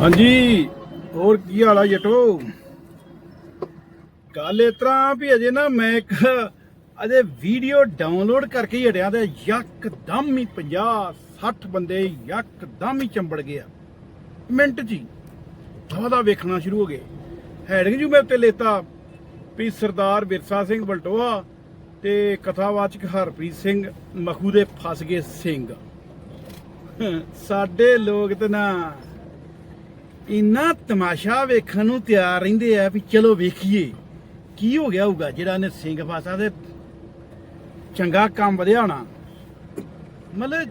ਹਾਂਜੀ, ਹੋਰ ਕੀ ਹਾਲ ਆ ਜਟੋ? ਗੱਲ ਇਸ ਤਰ੍ਹਾਂ ਵੀ ਅਜੇ ਨਾ ਮੈਂ ਇੱਕ ਅਜੇ ਵੀਡੀਓ ਡਾਊਨਲੋਡ ਕਰਕੇ ਹੀ ਹਟਿਆ ਤੇ ਯਕਦਮ ਹੀ 50 60 ਬੰਦੇ ਯਕਦਮ ਹੀ ਚੰਬੜ ਗਿਆ ਮਿੰਟ 'ਚ ਦਵਾ ਵੇਖਣਾ ਸ਼ੁਰੂ ਹੋ ਗਏ। ਹੈਡਿੰਗ ਜੂ ਮੈਂ ਉੱਤੇ ਲੇਤਾ ਵੀ ਸਰਦਾਰ ਵਿਰਸਾ ਸਿੰਘ ਬਲਟੋਆ ਤੇ ਕਥਾਵਾਚਕ ਹਰਪ੍ਰੀਤ ਸਿੰਘ ਮਖੂ ਦੇ ਫਸ ਗਏ ਸਿੰਘ। ਸਾਡੇ ਲੋਕ ਤੇ ਨਾ ਇੰਨਾ ਤਮਾਸ਼ਾ ਵੇਖਣ ਨੂੰ ਤਿਆਰ ਰਹਿੰਦੇ ਆ ਵੀ ਚਲੋ ਵੇਖੀਏ। ਕੀ ਹੋ ਗਿਆ ਹੋਊਗਾ ਜਿਹੜਾ ਨੇ ਸਿੰਘ ਫਸਾ ਤੇ ਚੰਗਾ ਕੰਮ ਵਧਿਆ ਹੋਣਾ? ਮਤਲਬ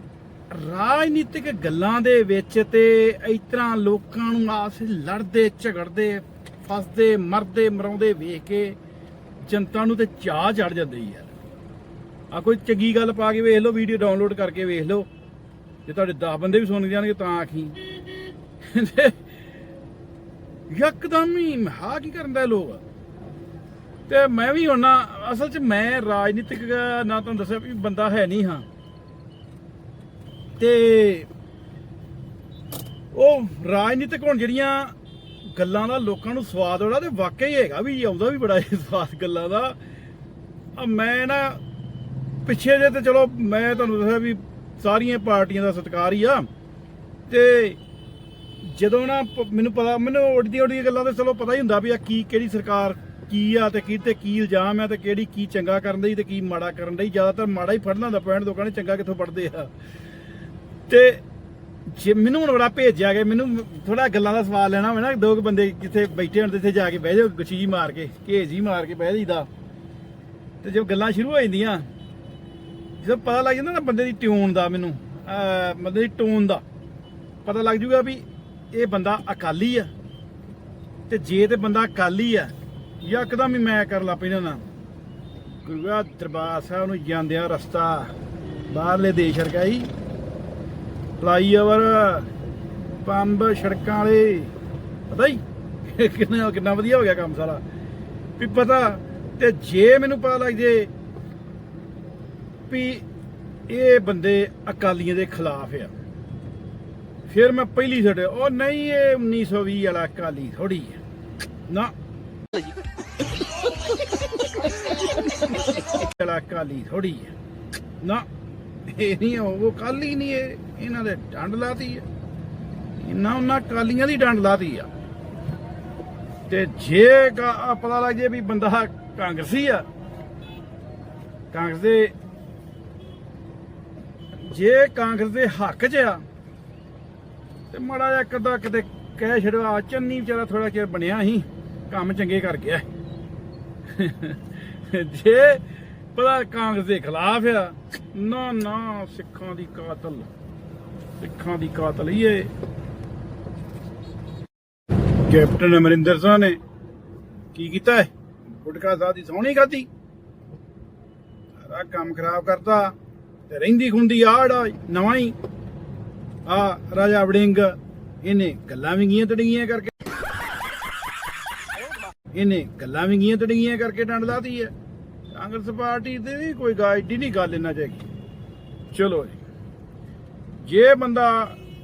ਰਾਜਨੀਤਿਕ ਗੱਲਾਂ ਦੇ ਵਿੱਚ ਤੇ ਇਸ ਤਰ੍ਹਾਂ ਲੋਕਾਂ ਨੂੰ ਆਸ ਲੜਦੇ, ਝਗੜਦੇ, ਫਸਦੇ, ਮਰਦੇ, ਮਰਾਉਂਦੇ ਵੇਖ ਕੇ ਜਨਤਾ ਨੂੰ ਤੇ ਚਾਹ ਚੜ ਜਾਂਦੀ ਯਾਰ ਆ ਕੋਈ ਚੰਗੀ ਗੱਲ ਪਾ ਕੇ ਵੇਖ ਲਓ, ਵੀਡੀਓ ਡਾਊਨਲੋਡ ਕਰਕੇ ਵੇਖ ਲਓ। ਜੇ ਤੁਹਾਡੇ 10 ਬੰਦੇ ਵੀ ਸੁਣ ਜਾਣਗੇ ਤਾਂ ਆਖੀ। ਯਕਦਮ ਹੀ ਹਾ ਕੀ ਕਰਨ ਦਾ ਲੋਕ? ਤੇ ਮੈਂ ਵੀ ਹੁਣ, ਅਸਲ 'ਚ ਮੈਂ ਰਾਜਨੀਤਿਕ, ਨਾ ਤੁਹਾਨੂੰ ਦੱਸਿਆ ਵੀ ਬੰਦਾ ਹੈ ਨਹੀਂ ਹਾਂ। ਤੇ ਉਹ ਰਾਜਨੀਤਿਕ ਹੁਣ ਜਿਹੜੀਆਂ ਗੱਲਾਂ ਦਾ ਲੋਕਾਂ ਨੂੰ ਸਵਾਦ ਆਉਣਾ ਤੇ ਵਾਕਈ ਹੈਗਾ ਵੀ ਆਉਂਦਾ ਵੀ ਬੜਾ ਇਹ ਸਵਾਦ ਗੱਲਾਂ ਦਾ। ਮੈਂ ਨਾ ਪਿੱਛੇ ਜੇ ਤੇ ਚਲੋ ਮੈਂ ਤੁਹਾਨੂੰ ਦੱਸਿਆ ਵੀ ਸਾਰੀਆਂ ਪਾਰਟੀਆਂ ਦਾ ਸਤਿਕਾਰ ਹੀ ਆ। ਤੇ ਜਦੋਂ ਨਾ ਪ- ਮੈਨੂੰ ਪਤਾ, ਮੈਨੂੰ ਉੜਦੀ ਉੜਦੀ ਗੱਲਾਂ ਤੇ ਚਲੋ ਪਤਾ ਹੀ ਹੁੰਦਾ ਵੀ ਆ ਕੀ, ਕਿਹੜੀ ਸਰਕਾਰ ਕੀ ਆ ਤੇ ਕੀ ਤੇ ਕੀ ਇਲਜ਼ਾਮ ਆ ਤੇ ਕਿਹੜੀ ਕੀ ਚੰਗਾ ਕਰਨ ਦੀ ਤੇ ਕੀ ਮਾੜਾ ਕਰਨ ਦੀ ਜ਼ਿਆਦਾਤਰ ਮਾੜਾ ਹੀ ਫੜਨਾ ਹੁੰਦਾ ਪੈਣ ਲੋਕਾਂ ਨੇ ਚੰਗਾ ਕਿੱਥੋਂ ਫੜਦੇ ਆ। ਤੇ ਜੇ ਮੈਨੂੰ ਹੁਣ ਬੜਾ ਭੇਜਿਆ ਗਿਆ, ਮੈਨੂੰ ਥੋੜਾ ਗੱਲਾਂ ਦਾ ਸਵਾਲ ਲੈਣਾ ਹੋਵੇ ਨਾ, ਦੋ ਕੁ ਬੰਦੇ ਜਿੱਥੇ ਬੈਠੇ ਹੋਣ ਤੇ ਇੱਥੇ ਜਾ ਕੇ ਬਹਿ ਜਾਓ, ਗੁੱਛੀ ਜੀ ਮਾਰ ਕੇ, ਘੇਜ ਜੀ ਮਾਰ ਕੇ ਬਹਿ ਜਾਈਦਾ। ਤੇ ਜਦੋਂ ਗੱਲਾਂ ਸ਼ੁਰੂ ਹੋ ਜਾਂਦੀਆਂ, ਜਦੋਂ ਪਤਾ ਲੱਗ ਜਾਂਦਾ ਨਾ ਬੰਦੇ ਦੀ ਟਿਊਨ ਦਾ ਮੈਨੂੰ, ਅਹ ਬੰਦੇ ਦੀ ਟੋਨ ਦਾ, ਪਤਾ ਲੱਗ ਜੂਗਾ ਵੀ ਇਹ ਬੰਦਾ ਅਕਾਲੀ ਆ। ਤੇ ਜੇ ਤੇ ਬੰਦਾ ਅਕਾਲੀ ਆ, ਯਕਦਮ ਹੀ ਮੈਂ ਕਰ ਲਾ ਪੈਣਾ ਨਾ। ਗੁਰੂਆ ਦਰਬਾਰ ਸਾਹਿਬ ਨੂੰ ਜਾਂਦਿਆਂ ਰਸਤਾ, ਬਾਹਰਲੇ ਦੇਸ਼ ਰਕਾਈ ਫਲਾਈਓਵਰ, ਪੰਬ, ਸੜਕਾਂ ਵਾਲੇ, ਪਤਾ ਹੀ ਕਿੰਨਾ ਕਿੰਨਾ ਵਧੀਆ ਹੋ ਗਿਆ ਕੰਮ ਸਾਰਾ। ਵੀ ਪਤਾ, ਤੇ ਜੇ ਮੈਨੂੰ ਪਤਾ ਲੱਗ ਜੇ ਵੀ ਇਹ ਬੰਦੇ ਅਕਾਲੀਆਂ ਦੇ ਖਿਲਾਫ ਆ। ਫਿਰ ਮੈਂ ਪਹਿਲੀ ਛੱਡ ਉਹ ਨਹੀਂ, ਇਹ 1920 ਵਾਲਾ ਅਕਾਲੀ ਥੋੜੀ ਹੈ। ਨਾ। ਵਾਲਾ ਅਕਾਲੀ ਥੋੜੀ ਹੈ। ਨਾ। ਇਹ ਨਹੀਂ ਉਹ ਕਾਲੀ ਨਹੀਂ ਇਹ ਇਹਨਾਂ ਦੇ ਡੰਡ ਲਾਤੀ ਹੈ। ਇਹਨਾਂ ਉਹਨਾਂ ਕਾਲੀਆਂ ਦੀ ਡੰਡ ਲਾਤੀ ਆ। ਤੇ ਜੇ ਪਤਾ ਲੱਗ ਜੇ ਵੀ ਬੰਦਾ ਕਾਂਗਰਸੀ ਆ, ਕਾਂਗਰਸ ਦੇ ਜੇ ਕਾਂਗਰਸ ਦੇ ਹੱਕ 'ਚ ਆ ਤੇ ਮਾੜਾ ਜਿਹਾ ਕਦਾ ਕਿਤੇ ਕਹਿ ਛੜਵਾ ਚੰਨੀ ਵਿਚਾਰਾ ਥੋੜਾ ਚਿਰ ਬਣਿਆ ਸੀ, ਕੰਮ ਚੰਗੇ ਕਰ ਗਿਆ। ਜੇ ਪਤਾ ਕਾਂਗਰਸ ਦੇ ਖਿਲਾਫ ਆ, ਨਾ ਨਾ, ਸਿੱਖਾਂ ਦੀ ਕਾਤਲ, ਸਿੱਖਾਂ ਦੀ ਕਾਤਲ ਹੀ ਏ। ਕੈਪਟਨ ਅਮਰਿੰਦਰ ਸਿੰਘ ਨੇ ਕੀ ਕੀਤਾ ਹੈ ਗੁਟਕਾ ਸਾਹਿਬ ਦੀ ਸੋਹਣੀ ਖਾਧੀ। ਸਾਰਾ ਕੰਮ ਖਰਾਬ ਕਰਤਾ ਤੇ ਰਹਿੰਦੀ ਖੁੰਦੀ ਆੜ ਨਵਾਂ ਹੀ। ਆ ਰਾਜਾ ਵੜਿੰਗ, ਇਹਨੇ ਗੱਲਾਂ ਵੀ ਗੀਆਂ ਤੜੀਆਂ ਕਰਕੇ। ਇਹਨੇ ਗੱਲਾਂ ਵੀ ਗੀਆਂ ਤੜੀਆਂ ਕਰਕੇ ਡੰਡ ਲਾਤੀ ਹੈ। ਕਾਂਗਰਸ ਪਾਰਟੀ ਤੇ ਵੀ ਕੋਈ ਗਾਈਡ ਨਹੀਂ ਗੱਲ ਇਹਨਾਂ ਚਾਹੀਦੀ ਚਲੋ ਜੀ। ਜੇ ਬੰਦਾ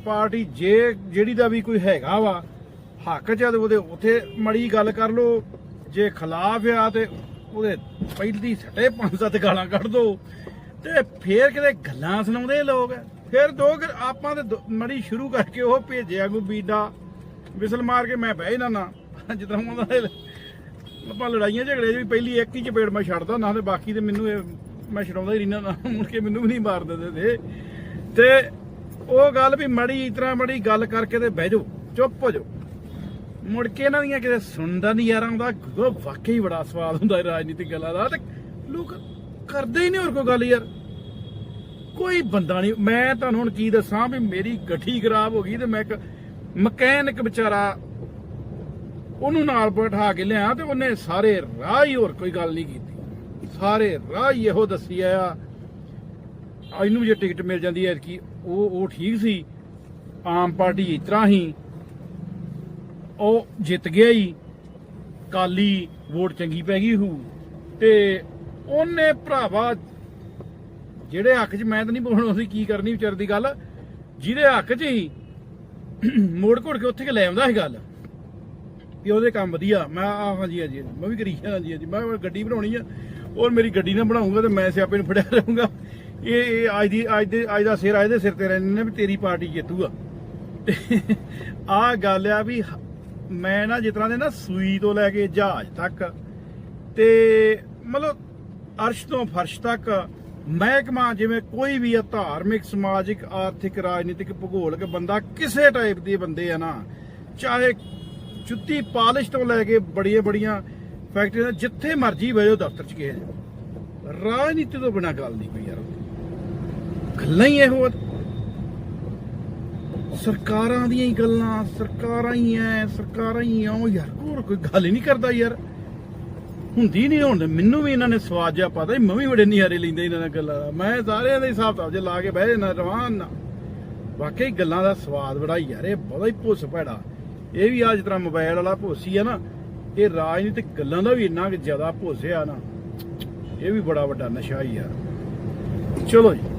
ਪਾਰਟੀ ਜੇ ਜਿਹੜੀ ਦਾ ਵੀ ਕੋਈ ਹੈਗਾ ਵਾ, ਹੱਕ ਚ ਉਹਦੇ ਉਥੇ ਮੜੀ ਗੱਲ ਕਰ ਲੋ ਜੇ ਖਿਲਾਫ ਆ ਤੇ ਉਹਦੇ ਪਹਿਲੀ ਸੱਟੇ ਪੰਜ ਸੱਤ ਗਾਲਾਂ ਕੱਢ ਦੋ। ਤੇ ਫੇਰ ਕਿਤੇ ਗੱਲਾਂ ਸੁਣਾਉਂਦੇ ਲੋਕ। ਫਿਰ ਦੋ ਆਪਾਂ ਤੇ ਦੋ- ਮੜੀ ਸ਼ੁਰੂ ਕਰਕੇ ਉਹ ਭੇਜਿਆ ਕੋ ਬੀਡਾ ਵਿਸਲ ਮਾਰ ਕੇ ਮੈਂ ਬਹਿ ਨਾ ਨਾ। ਜਿੱਦਾਂ ਉਹਨਾਂ ਦਾ ਆਪਾਂ ਲੜਾਈਆਂ ਝਗੜੇ ਵੀ ਪਹਿਲੀ ਇੱਕ ਹੀ ਚਪੇੜ ਮੈਂ ਛੱਡਦਾ ਨਾ ਤੇ ਬਾਕੀ ਤੇ ਮੈਨੂੰ ਇਹ ਮੈਂ ਛਡਾਉਂਦਾ ਹੀ ਰਹਿਣਾ ਨਾ। ਮੁੜ ਕੇ ਮੈਨੂੰ ਵੀ ਨਹੀਂ ਮਾਰ ਦਿੰਦੇ ਤੇ। ਤੇ ਉਹ ਗੱਲ ਵੀ ਮੜੀ ਇਸ ਤਰ੍ਹਾਂ ਮੜੀ ਗੱਲ ਕਰਕੇ ਤੇ ਬਹਿ ਜਾਓ, ਚੁੱਪ ਹੋ ਜਾਓ। ਮੁੜ ਕੇ ਇਹਨਾਂ ਦੀਆਂ ਕਿਤੇ ਸੁਣਦਾ ਨਹੀਂ ਯਾਰ ਆਉਂਦਾ ਉਹ ਵਾਕਈ ਬੜਾ ਸਵਾਦ ਹੁੰਦਾ ਰਾਜਨੀਤਿਕ ਗੱਲਾਂ ਦਾ। ਤੇ ਲੋਕ ਕਰਦੇ ਹੀ ਨਹੀਂ ਹੋਰ ਕੋਈ ਗੱਲ ਯਾਰ। ਕੋਈ ਬੰਦਾ ਨਹੀਂ। ਮੈਂ ਤੁਹਾਨੂੰ ਹੁਣ ਕੀ ਦੱਸਾਂ ਵੀ ਮੇਰੀ ਗੱਠੀ ਖਰਾਬ ਹੋ ਗਈ ਤੇ ਮੈਂ ਇੱਕ ਮਕੈਨਿਕ ਵਿਚਾਰਾ ਉਹਨੂੰ ਨਾਲ ਬਿਠਾ ਕੇ ਲਿਆ ਤੇ ਉਹਨੇ ਸਾਰੇ ਰਾਹ ਹੀ ਹੋਰ ਕੋਈ ਗੱਲ ਨਹੀਂ ਕੀਤੀ। ਸਾਰੇ ਰਾਹ ਹੀ ਇਹੋ ਦੱਸੀ ਆ ਇਹਨੂੰ ਜੇ ਟਿਕਟ ਮਿਲ ਜਾਂਦੀ ਹੈ ਕਿ ਉਹ ਉਹ ਠੀਕ ਸੀ। ਆਮ ਪਾਰਟੀ ਇਸ ਤਰ੍ਹਾਂ ਹੀ। ਉਹ ਜਿੱਤ ਗਿਆ ਹੀ। ਕਾਲੀ ਵੋਟ ਚੰਗੀ ਪੈ ਗਈ ਹੂ। ਤੇ ਉਹਨੇ ਭਰਾਵਾ ਜਿਹੜੇ ਹੱਕ 'ਚ ਮੈਂ ਤਾਂ ਨਹੀਂ ਬੋਲਣਾ ਸੀ ਕੀ ਕਰਨੀ ਵਿਚਾਰ ਦੀ ਗੱਲ? ਜਿਹਦੇ ਹੱਕ 'ਚ ਹੀ ਮੋੜ ਘੋੜ ਕੇ ਉੱਥੇ ਕਿ ਲੈ ਆਉਂਦਾ ਸੀ ਗੱਲ? ਵੀ ਉਹਦੇ ਕੰਮ ਵਧੀਆ। ਮੈਂ ਆ ਹਾਂਜੀ ਹਾਂਜੀ ਮੈਂ ਵੀ ਕਰੀ, ਹਾਂਜੀ ਹਾਂਜੀ। ਮੈਂ ਗੱਡੀ ਬਣਾਉਣੀ ਆ। ਔਰ ਮੇਰੀ ਗੱਡੀ ਨਾ ਬਣਾਉਂਗਾ ਤੇ ਮੈਂ ਸਿਆਪੇ ਨੂੰ ਫੜਿਆ ਰਹੂੰਗਾ। ਇਹ ਇਹ ਅੱਜ ਦੀ, ਅੱਜ ਦੇ, ਅੱਜ ਦਾ ਸਿਰ, ਅੱਜ ਦੇ ਸਿਰ ਤੇ ਰਹਿੰਦੇ ਨੇ ਵੀ ਤੇਰੀ ਪਾਰਟੀ ਜਿੱਤੂਗਾ ਆ ਗੱਲ ਆ ਵੀ ਮੈਂ ਨਾ ਜਿਸ ਤਰ੍ਹਾਂ ਦੇ ਨਾ ਸੂਈ ਤੋਂ ਲੈ ਕੇ ਜਹਾਜ਼ ਤੱਕ ਤੇ ਮਤਲਬ ਅਰਸ਼ ਤੋਂ ਫਰਸ਼ ਤੱਕ ਮਹਿਕਮਾ ਜਿਵੇਂ ਕੋਈ ਵੀ ਆ, ਧਾਰਮਿਕ, ਸਮਾਜਿਕ, ਆਰਥਿਕ, ਰਾਜਨੀਤਿਕ, ਭੂਗੋਲਿਕ, ਬੰਦਾ ਕਿਸੇ ਟਾਈਪ ਦੇ ਬੰਦੇ ਆ ਨਾ, ਚਾਹੇ ਜੁੱਤੀ ਪਾਲਿਸ਼ ਤੋਂ ਲੈ ਕੇ ਬੜੀਆਂ ਬੜੀਆਂ ਫੈਕਟਰੀਆਂ ਜਿੱਥੇ ਮਰਜ਼ੀ ਬਹਿਓ ਦਫ਼ਤਰ ਚ ਗਏ ਰਾਜਨੀਤੀ ਤੋਂ ਬਿਨਾ ਗੱਲ ਨਹੀਂ ਕੋਈ ਯਾਰ। ਗੱਲਾਂ ਹੀ ਇਹੋ ਆ। ਸਰਕਾਰਾਂ ਦੀਆਂ ਹੀ ਗੱਲਾਂ, ਸਰਕਾਰਾਂ ਹੀ ਐ, ਸਰਕਾਰਾਂ ਹੀ ਆ ਉਹ ਯਾਰ ਹੋਰ ਕੋਈ ਗੱਲ ਹੀ ਨਹੀਂ ਕਰਦਾ ਯਾਰ। ਹੁੰਦੀ ਨਹੀਂ ਹੁਣ, ਮੈਨੂੰ ਵੀ ਇਹਨਾਂ ਨੇ ਸਵਾਦ ਜਿਹਾ ਪਤਾ ਮੈਂ ਵੀ ਬੜੇ ਨਿਆਰੇ ਲੈਂਦੇ ਇਹਨਾਂ ਨਾਲ ਗੱਲਾਂ ਦਾ। ਮੈਂ ਸਾਰਿਆਂ ਦੇ ਹਿਸਾਬ ਤਾਬ ਜੇ ਲਾ ਕੇ ਬਹਿ ਜਾਣਾ ਰਵਾਨ ਨਾ। ਵਾਕਈ ਗੱਲਾਂ ਦਾ ਸਵਾਦ ਬੜਾ ਯਾਰ, ਇਹ ਬੜਾ ਹੀ ਭੁੱਸ ਭੈੜਾ। ਇਹ ਵੀ ਅੱਜ ਤਰ੍ਹਾਂ ਮੋਬਾਈਲ ਵਾਲਾ ਭੁੱਸੀ ਆ ਨਾ, ਇਹ ਰਾਜਨੀਤਿਕ ਗੱਲਾਂ ਦਾ ਵੀ ਇੰਨਾ ਕਿ ਜ਼ਿਆਦਾ ਭੁੱਸਿਆ ਨਾ, ਇਹ ਵੀ ਬੜਾ ਵੱਡਾ ਨਸ਼ਾ ਹੀ ਯਾਰ ਚਲੋ ਜੀ।